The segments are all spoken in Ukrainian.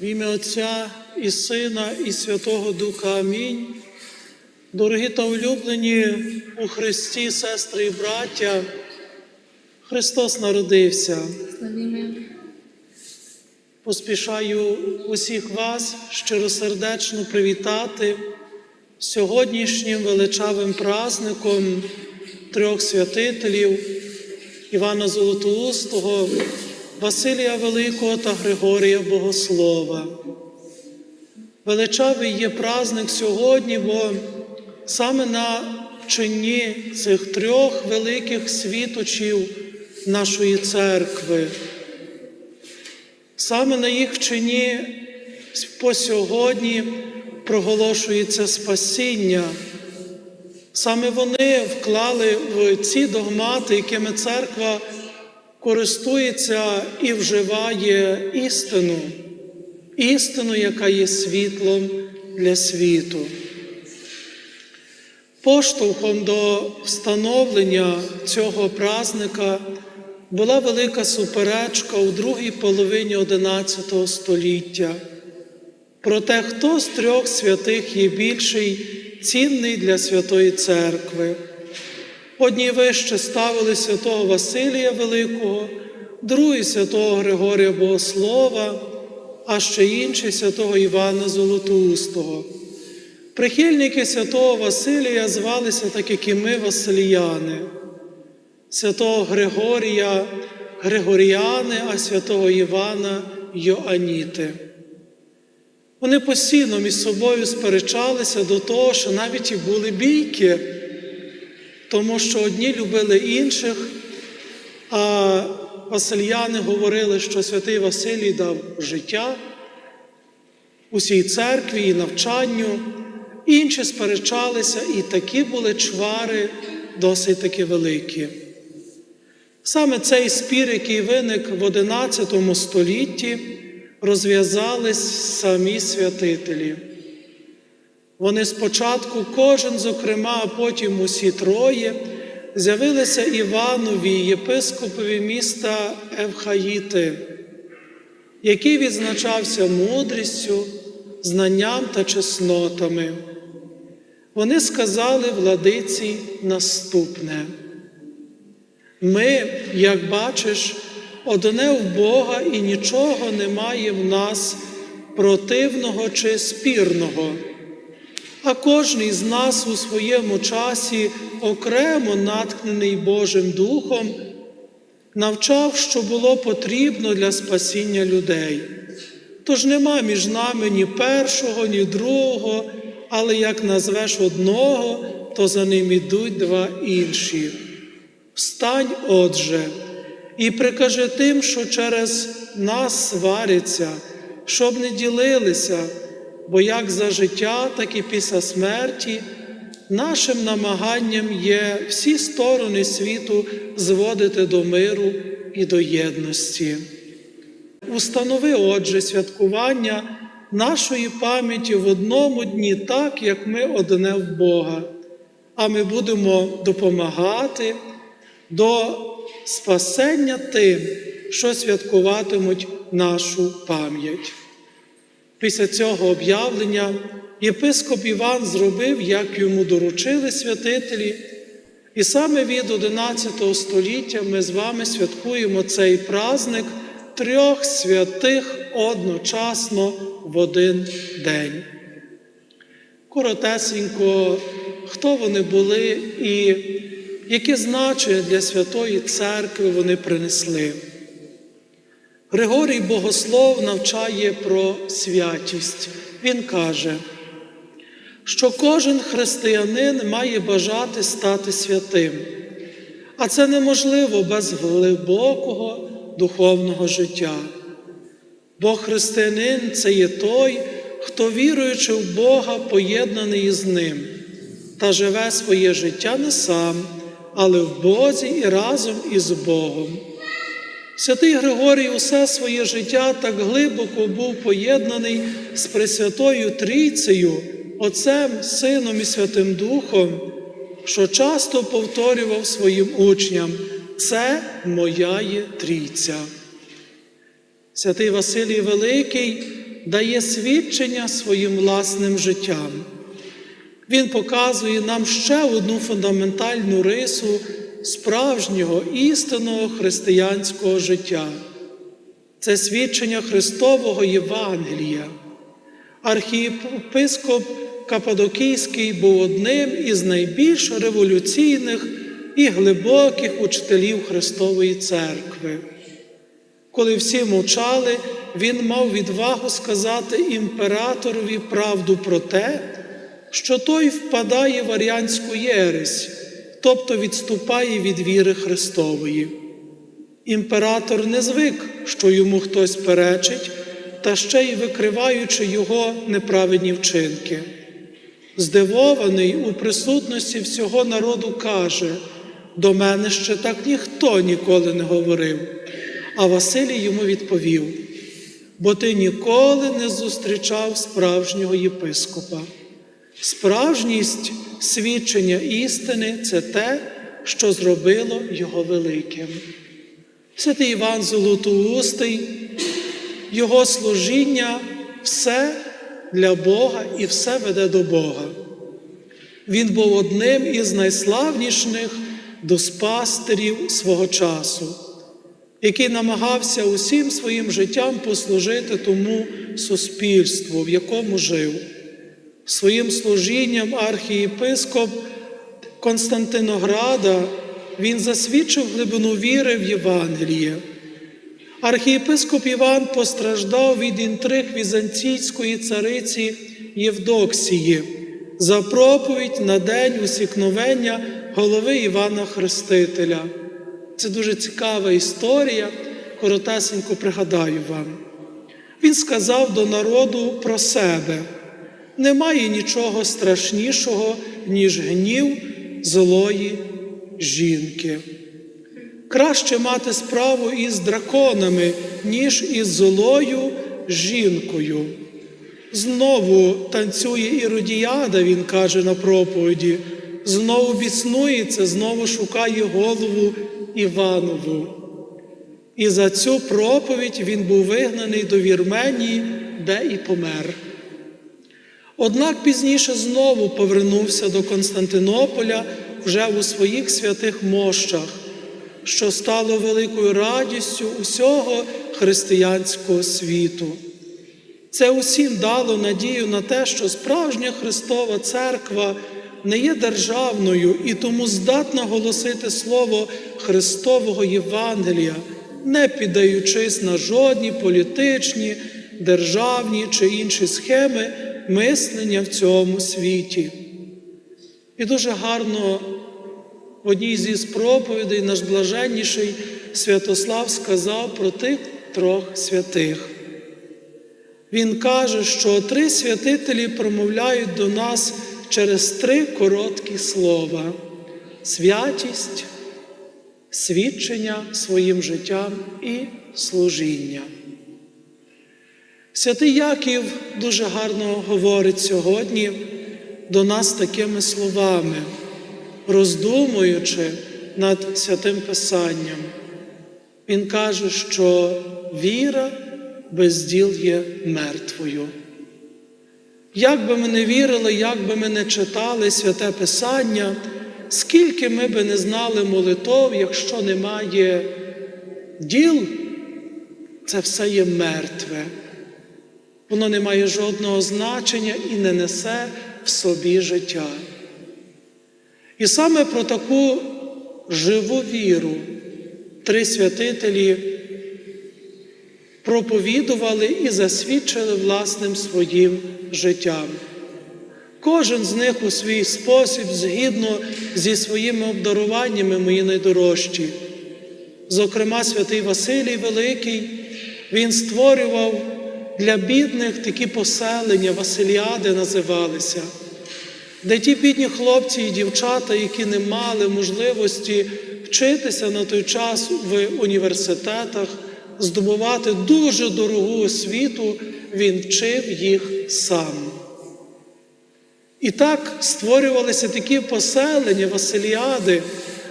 В ім'я Отця і Сина, і Святого Духа. Амінь. Дорогі та улюблені у Христі, сестри і браття, Христос народився. Поспішаю усіх вас щиросердечно привітати сьогоднішнім величавим праздником трьох святителів Івана Золотоустого, Василія Великого та Григорія Богослова. Величавий є праздник сьогодні, бо саме на чині цих трьох великих світочів нашої церкви. Саме на їх вчині по сьогодні проголошується спасіння. Саме вони вклали в ці догмати, якими церква користується і вживає істину, істину, яка є світлом для світу. Поштовхом до встановлення цього празника була велика суперечка у другій половині XI століття про те, хто з трьох святих є більший цінний для Святої Церкви. Одні вище ставили святого Василія Великого, другі святого Григорія Богослова, а ще інші святого Івана Золотоустого. Прихильники святого Василія звалися так, як і ми, Василіяни, святого Григорія Григоріани, а святого Івана Йоаніти. Вони постійно між собою сперечалися до того, що навіть і були бійки, тому що одні любили інших, а Васильяни говорили, що святий Василій дав життя усій церкві і навчанню. Інші сперечалися, і такі були чвари досить таки великі. Саме цей спір, який виник в XI столітті, розв'язались самі святителі. Вони спочатку, кожен, зокрема, а потім усі троє, з'явилися Іванові, єпископові міста Евхаїти, який відзначався мудрістю, знанням та чеснотами. Вони сказали владиці наступне. Ми, як бачиш, одне в Бога і нічого немає в нас противного чи спірного, а кожний з нас у своєму часі, окремо наткнений Божим Духом, навчав, що було потрібно для спасіння людей. Тож нема між нами ні першого, ні другого, але як назвеш одного, то за ним ідуть два інші. Встань, отже, і прикажи тим, що через нас сваряться, щоб не ділилися, бо як за життя, так і після смерті нашим намаганням є всі сторони світу зводити до миру і до єдності. Установи, отже, святкування нашої пам'яті в одному дні, так, як ми одне в Бога, а ми будемо допомагати до спасення тим, що святкуватимуть нашу пам'ять. Після цього об'явлення єпископ Іван зробив, як йому доручили святителі, і саме від XI століття ми з вами святкуємо цей праздник трьох святих одночасно в один день. Коротесенько, хто вони були і яке значення для Святої Церкви вони принесли. Григорій Богослов навчає про святість. Він каже, що кожен християнин має бажати стати святим, а це неможливо без глибокого духовного життя. Бо християнин це є той, хто, віруючи в Бога, поєднаний із Ним та живе своє життя не сам, але в Бозі і разом із Богом. Святий Григорій усе своє життя так глибоко був поєднаний з Пресвятою Трійцею, Отцем, Сином і Святим Духом, що часто повторював своїм учням: це моя є трійця. Святий Василій Великий дає свідчення своїм власним життям. Він показує нам ще одну фундаментальну рису справжнього істинного християнського життя. Це свідчення Христового Євангелія. Архієпископ Кападокійський був одним із найбільш революційних і глибоких учителів Христової Церкви. Коли всі мовчали, він мав відвагу сказати імператорові правду про те, що той впадає в аріанську єресь, тобто відступає від віри Христової. Імператор не звик, що йому хтось перечить, та ще й викриваючи його неправедні вчинки. Здивований у присутності всього народу каже: до мене ще так ніхто ніколи не говорив. А Василій йому відповів: бо ти ніколи не зустрічав справжнього єпископа. Справжність свідчення істини це те, що зробило його великим. Святий Іван Золотоустий, його служіння все для Бога і все веде до Бога. Він був одним із найславніших доспастерів свого часу, який намагався усім своїм життям послужити тому суспільству, в якому жив. Своїм служінням архієпископ Константинограда він засвідчив глибину віри в Євангеліє. Архієпископ Іван постраждав від інтриг візантійської цариці Євдоксії за проповідь на день усікновення голови Івана Хрестителя. Це дуже цікава історія, коротесенько пригадаю вам. Він сказав до народу про себе: немає нічого страшнішого, ніж гнів злої жінки. Краще мати справу із драконами, ніж із злою жінкою. Знову танцює іродіяда, він каже на проповіді, знову біснується, знову шукає голову Іванову. І за цю проповідь він був вигнаний до Вірменії, де і помер. Однак пізніше знову повернувся до Константинополя вже у своїх святих мощах, що стало великою радістю усього християнського світу. Це усім дало надію на те, що справжня Христова Церква не є державною і тому здатна голосити Слово Христового Євангелія, не піддаючись на жодні політичні, державні чи інші схеми мислення в цьому світі. І дуже гарно в одній зі проповідей наш блаженніший Святослав сказав про тих трьох святих. Він каже, що три святителі промовляють до нас через три короткі слова: святість, свідчення своїм життям і служіння. Святий Яків дуже гарно говорить сьогодні до нас такими словами, роздумуючи над святим Писанням. Він каже, що віра без діл є мертвою. Як би ми не вірили, як би ми не читали святе Писання, скільки ми би не знали молитов, якщо немає діл, це все є мертве. Воно не має жодного значення і не несе в собі життя. І саме про таку живу віру три святителі проповідували і засвідчили власним своїм життям. Кожен з них у свій спосіб, згідно зі своїми обдаруваннями, мої найдорожчі. Зокрема, святий Василій Великий, він створював для бідних такі поселення, Василіади називалися, де ті бідні хлопці і дівчата, які не мали можливості вчитися на той час в університетах, здобувати дуже дорогу освіту, він вчив їх сам. І так створювалися такі поселення, Василіади,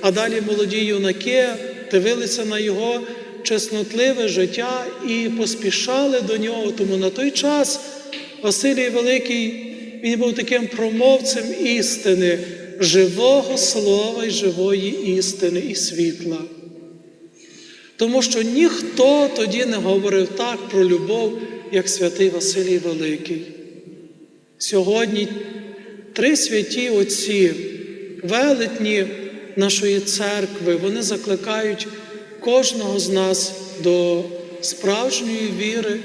а далі молоді юнаки дивилися на його чеснотливе життя і поспішали до нього. Тому на той час Василій Великий він був таким промовцем істини, живого слова й живої істини і світла. Тому що ніхто тоді не говорив так про любов, як святий Василій Великий. Сьогодні три святі отці, велетні нашої церкви, вони закликають кожного з нас до справжньої віри,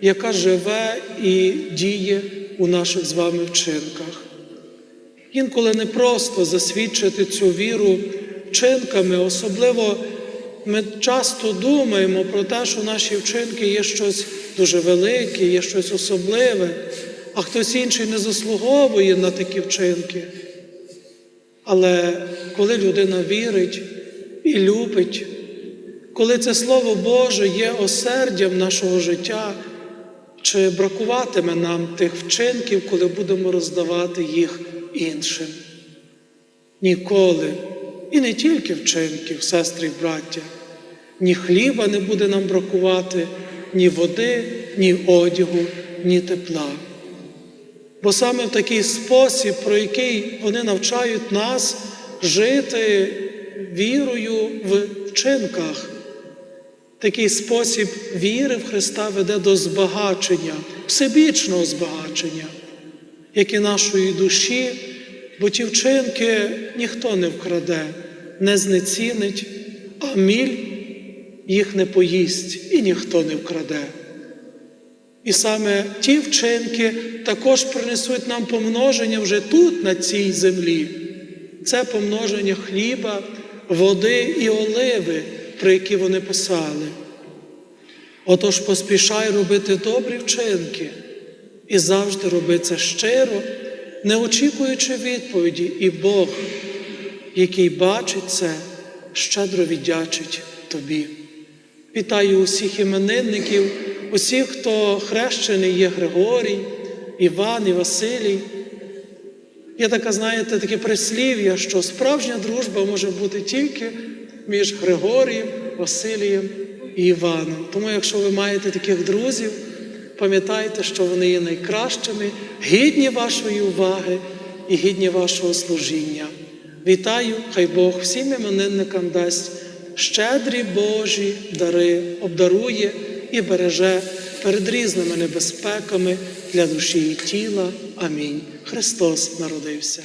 яка живе і діє у наших з вами вчинках. Інколи не просто засвідчити цю віру вчинками, особливо ми часто думаємо про те, що наші вчинки є щось дуже велике, є щось особливе, а хтось інший не заслуговує на такі вчинки. Але коли людина вірить і любить, коли це Слово Боже є осердям нашого життя, чи бракуватиме нам тих вчинків, коли будемо роздавати їх іншим? Ніколи. І не тільки вчинків, сестри і браття, ні хліба не буде нам бракувати, ні води, ні одягу, ні тепла. Бо саме в такий спосіб, про який вони навчають нас жити вірою в вчинках, такий спосіб віри в Христа веде до збагачення, всебічного збагачення, як і нашої душі, бо ті вчинки ніхто не вкраде, не знецінить, а міль їх не поїсть і ніхто не вкраде. І саме ті вчинки також принесуть нам помноження вже тут, на цій землі. Це помноження хліба, води і оливи, про які вони писали. Отож поспішай робити добрі вчинки і завжди роби це щиро, не очікуючи відповіді, і Бог, який бачить це, щедро віддячить тобі. Вітаю усіх іменинників, усіх, хто хрещений є Григорій, Іван і Василій. Є таке, знаєте, таке прислів'я, що справжня дружба може бути тільки між Григорієм, Василієм і Іваном. Тому, якщо ви маєте таких друзів, пам'ятайте, що вони є найкращими, гідні вашої уваги і гідні вашого служіння. Вітаю, хай Бог всім іменинникам дасть щедрі Божі дари, обдарує і береже перед різними небезпеками для душі і тіла. Амінь. Христос народився.